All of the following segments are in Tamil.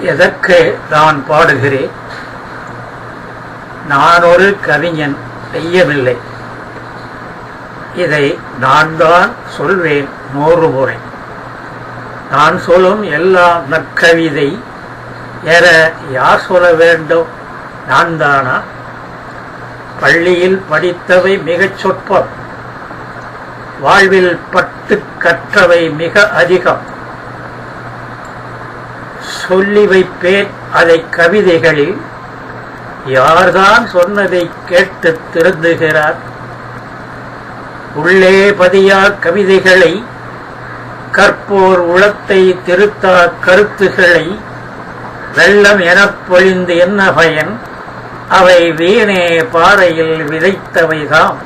எதற்கு நான் பாடுகிறேன்? நான் ஒரு கவிஞன் செய்யவில்லை. இதை நான் தான் சொல்வேன் நூறு முறை. நான் சொல்லும் எல்லா நற்கவிதை ஏற யார் சொல்ல வேண்டும்? நான் தானா? பள்ளியில் படித்தவை மிகச் சொற்பம். வாழ்வில் பட்டு கற்றவை மிக அதிகம். சொல்லி வைப்பேன் அதை கவிதைகளில் யார்தான் சொன்னதை கேட்டு திருந்துகிறார்? உள்ளே பதியா கவிதைகளை கற்போர் உளத்தை திருத்தா கருத்துகளை வெள்ளம் எனப் பொழிந்து என்ன பயன்? அவை வீணே பாறையில் விதைத்தவைதாம்.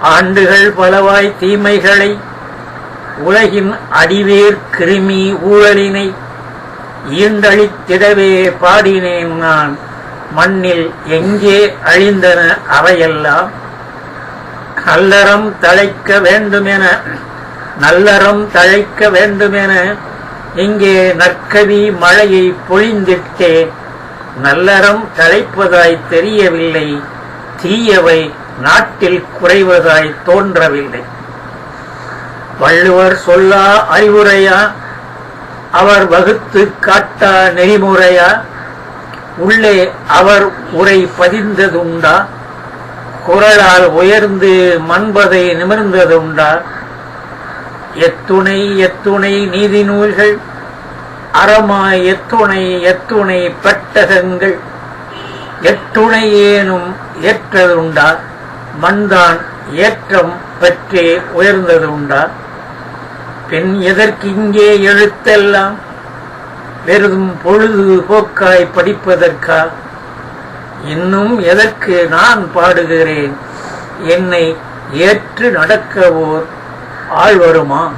ஆண்டுகள் பலவாய் தீமைகளை உலகின் அடிவேர் கிருமி ஊழலினை ஈண்டழித்திடவே பாடினேன் நான். மண்ணில் எங்கே அழிந்தன அவையெல்லாம்? நல்லறம் தழைக்க வேண்டுமென நல்லறம் தழைக்க வேண்டுமென இங்கே நற்கவி மழையை பொழிந்திட்டே நல்லறம் தழைப்பதாய் தெரியவில்லை தீயவை நாட்டில் குறைவதாய் தோன்றவில்லை. வள்ளுவர் சொல்லா அறிவுரையா? அவர் வகுத்து காட்டா நெறிமுறையா? உள்ளே அவர் உரை பதிந்ததுண்டா? குரலால் உயர்ந்து மண்பதை நிமிர்ந்ததுண்டா? எத்துணை எத்துணை நீதி நூல்கள் அறமா எத்துணை எத்துணை பெட்டகங்கள் எத்துணை ஏனும் ஏற்றதுண்டா? மண்தான் ஏற்றம் பெற்றே உயர்ந்ததுண்டா? பெண் எதற்கு இங்கே எழுத்தெல்லாம்? வெறும் பொழுது போக்காய் படிப்பதற்கா? இன்னும் எதற்கு நான் பாடுகிறேன்? என்னை ஏற்று நடக்க ஓர் ஆள் வருமா?